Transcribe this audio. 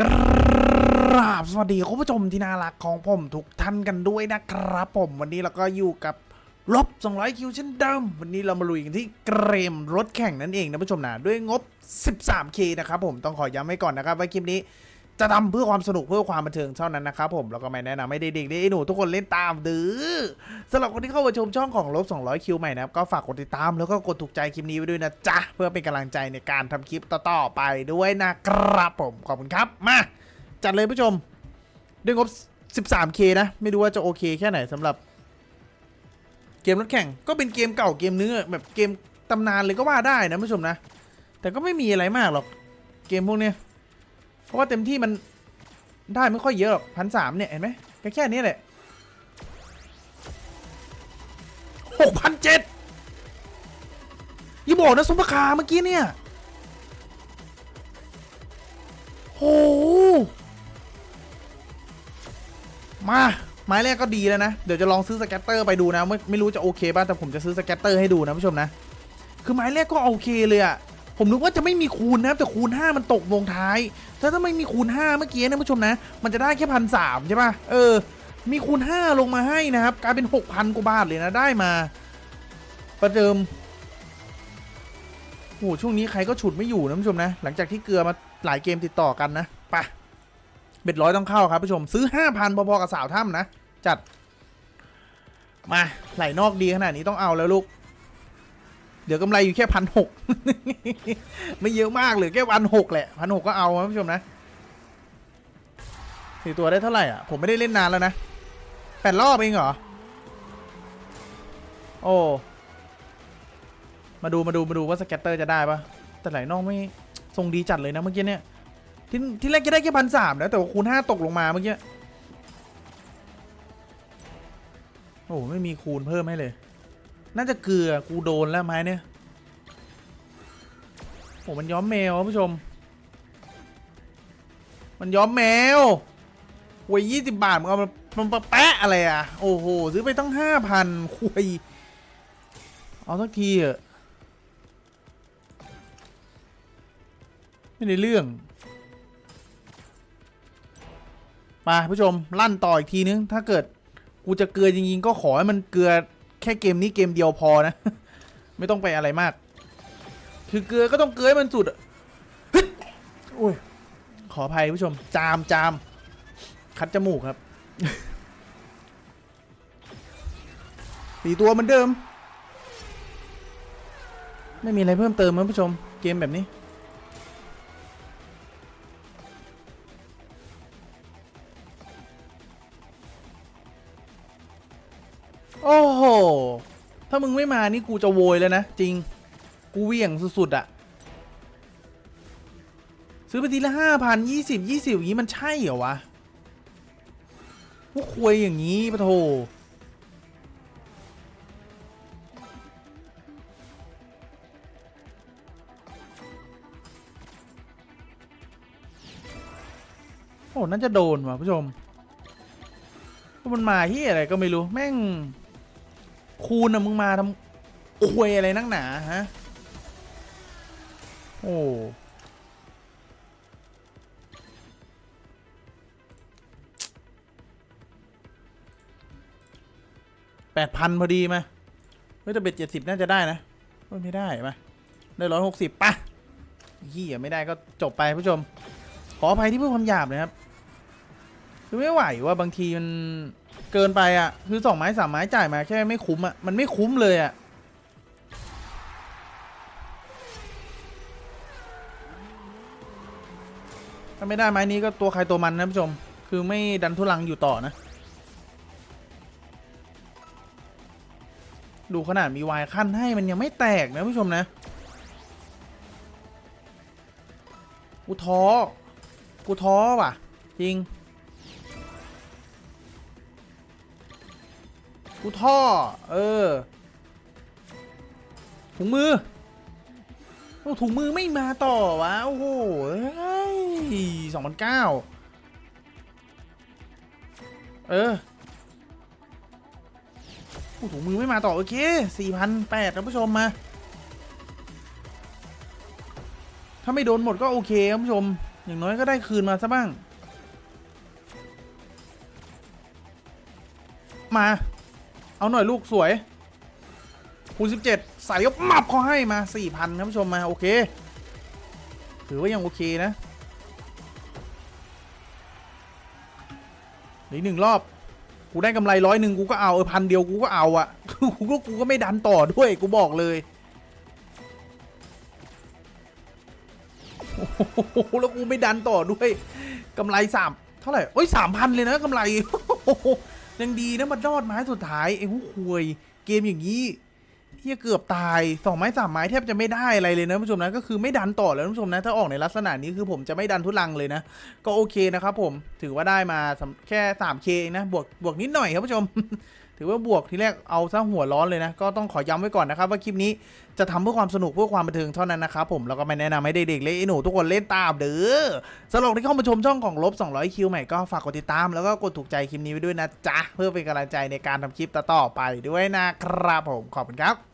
กราบสวัสดีคุณผู้ชมที่น่ารักของผมทุกท่านกันด้วยนะครับผมวันนี้เราก็อยู่กับลบ 200 คิวเช่นเดิม วันนี้เรามาลุยกันที่เกมรถแข่งนั่นเองนะผู้ชมนะด้วยงบ 13k นะครับผมต้องขอย้ำไว้ก่อนนะครับว่าคลิปนี้ จะทำเพื่อความสนุกเพื่อความบันเทิงเท่านั้นนะครับผมแล้วก็ไม่แนะนำให้เด็กๆได้หนูทุกคนเล่นตามดื้อสำหรับคนที่เข้ามาชมช่องของลบ200 คิวใหม่นะครับก็ฝากกดติดตามแล้วก็กดถูกใจคลิปนี้ไว้ด้วยนะจ๊ะเพื่อเป็นกำลังใจในการทำคลิปต่อๆไปด้วยนะครับผมขอบคุณครับมาจัดเลยผู้ชมด้วยงบ 13k นะไม่รู้ว่าจะโอเคแค่ไหนสำหรับ เกมรถแข่งก็เป็นเกมเก่าเกมเนื้อแบบเกมตำนานเลยก็ว่าได้นะผู้ชมนะ แต่ก็ไม่มีอะไรมากหรอกเกมพวกเนี้ย เพราะว่าเต็มที่มันได้ไม่ค่อยเยอะหรอกพันสามเนี่ยเห็นไหมแค่แค่นี้แหละหกพันเจ็ดอย่าบอกนะซุปเปอร์คาร์เมื่อกี้เนี่ยโหมาไม้แรกก็ดีแล้วนะ เดี๋ยวจะลองซื้อสแกตเตอร์ไปดูนะ ไม่ไม่รู้จะโอเคป่ะแต่ผมจะซื้อสแกตเตอร์ให้ดูนะผู้ชมนะ คือไม้แรกก็โอเคเลยอะ ผมนึกว่าจะไม่มีคูณนะครับแต่คูณ 5 มันตกวงท้าย ถ้าถ้าไม่มีคูณ 5 เมื่อกี้นะผู้ชมนะ มันจะได้แค่พันสามใช่ป่ะเออ มีคูณ 5 ลงมาให้นะครับ กลายเป็น 6,000กว่าบาทเลยนะได้มาประเดิมโอ้โหช่วงนี้ใครก็ฉุดไม่อยู่นะผู้ชมนะ หลังจากที่เกลือมาหลายเกมติดต่อกันนะไปเบ็ดร้อยต้องเข้าครับผู้ชมซื้อห้าพันพอๆกับสาวถ้ำนะ จัดมาไหลนอกดีขนาดนี้ต้องเอาแล้วลูก เดี๋ยวกำไรอยู่แค่พันหกไม่เยอะมากเลยแค่พันหกแหละพันหกก็เอานะผู้ชมนะสี่ตัวได้เท่าไหร่อะ ผมไม่ได้เล่นนานแล้วนะแปดรอบเองเหรอ โอ้ มาดูมาดูมาดูว่าสแกตเตอร์จะได้ปะแต่ไหลนอกไม่ทรงดีจัดเลยนะเมื่อกี้เนี่ย ที่ที่แรกจะได้แค่พันสามนะแต่ว่าคูณห้าตกลงมาเมื่อกี้โอ้ไม่มีคูณเพิ่มให้เลย น่าจะเกลือกูโดนแล้วไม้เนี่ยโอ้มันย้อมแมวผู้ชม มันย้อมแมวหวยยี่สิบบาทมึงเอามันแปะอะไรอะ โอ้โหซื้อไปตั้งห้าพันคุยเอาสักทีเถอะไม่ได้เรื่อง มาผู้ชมลั่นต่ออีกทีนึง ถ้าเกิดกูจะเกลือจริงๆก็ขอให้มันเกลือ ค่เกมนี้เกมเดียวพอนะ ไม่ต้องไปอะไรมาก คือเกลือก็ต้องเกลือให้มันสุดอะฮึดโอ้ยขออภัยผู้ชม จามจามคัดจมูกครับสีตัวเหมือนเดิม ไม่มีอะไรเพิ่มเติมนะผู้ชม เกมแบบนี้ โอ้โห ถ้ามึงไม่มานี่กูจะโวยแล้วนะ จริง กูเวี่ยงสุดๆอะซื้อไปทีละห้าพันยี่สิบยี่สิบอย่างนี้มันใช่เหรอวะพวกควยอย่างนี้ปะโถโอ้ น่าจะโดนว่ะผู้ชมมันมาที่อะไรก็ไม่รู้ แม่ง คูณอะมึงมาทำควยอะไรนักหนาฮะ โอ้แปดพันพอดีไหมเฮ้ยแต่เบ็ดเจ็ดสิบน่าจะได้นะไม่ได้ไหมได้ร้อยหกสิบป่ะเฮียไม่ได้ก็จบไปผู้ชม ขออภัยที่พูดคำหยาบนะครับ คือไม่ไหวว่าบางทีมัน เกินไปอะ คือสองไม้สามไม้จ่ายมาแค่ไม่คุ้มอะ มันไม่คุ้มเลยอะ ถ้าไม่ได้ไม้นี้ก็ตัวใครตัวมันนะผู้ชม คือไม่ดันทุลังอยู่ต่อนะ ดูขนาดมีวายขั้นให้มันยังไม่แตกนะผู้ชมนะ กูท้อ กูท้อว่ะ จริง กูท่อ เออ ถุงมือโอ้ถุงมือไม่มาต่อวะ โอ้โหสองพันเก้าเออโอ้ถุงมือไม่มาต่อ โอเคสี่พันแปดท่านผู้ชมมา ถ้าไม่โดนหมดก็โอเคท่านผู้ชม อย่างน้อยก็ได้คืนมาซะบ้าง มา เอาหน่อยลูกสวยคูณสิบเจ็ดใส่ยกมับเขาให้มาสี่พันท่านผู้ชมมา โอเค ถือว่ายังโอเคนะหลืออกหนึ่งรอบ กูได้กำไรร้อยหนึ่งกูก็เอา เออพันเดียวกูก็เอาอะกูก็กูก็ไม่ดันต่อด้วย กูบอกเลยโอ้โหแล้วกูไม่ดันต่อด้วยกำไรสามเท่าไหร่โอ้ยสามพันเลยนะกำไรโอ้โห ยังดีนะมันรอดไม้สุดท้ายไอ้หูควยเกมอย่างนี้เฮียเกือบตายสองไม้สามไม้แทบจะไม่ได้อะไรเลยนะผู้ชมนะก็คือไม่ดันต่อแล้วผู้ชมนะถ้าออกในลักษณะนี้คือผมจะไม่ดันทุลังเลยนะ ก็โอเคนะครับผมถือว่าได้มาแค่ 3K เองนะบวกบวกนิดหน่อยครับผู้ชม ถือว่าบวกทีแรกเอาซะหัวร้อนเลยนะ ก็ต้องขอย้ำไว้ก่อนนะครับว่าคลิปนี้จะทำเพื่อความสนุกเพื่อความบันเทิงเท่านั้นนะครับผมแล้วก็ไม่แนะนำให้เด็กๆเล่นหนูทุกคนเล่นตามเด้อสำหรับที่เข้ามาชมช่องของลบ200คิวใหม่ก็ฝากกดติดตาม แล้วก็กดถูกใจคลิปนี้ไว้ด้วยนะจ๊ะเพื่อเป็นกำลังใจในการทำคลิปต่อไปด้วยนะครับผมขอบคุณครับ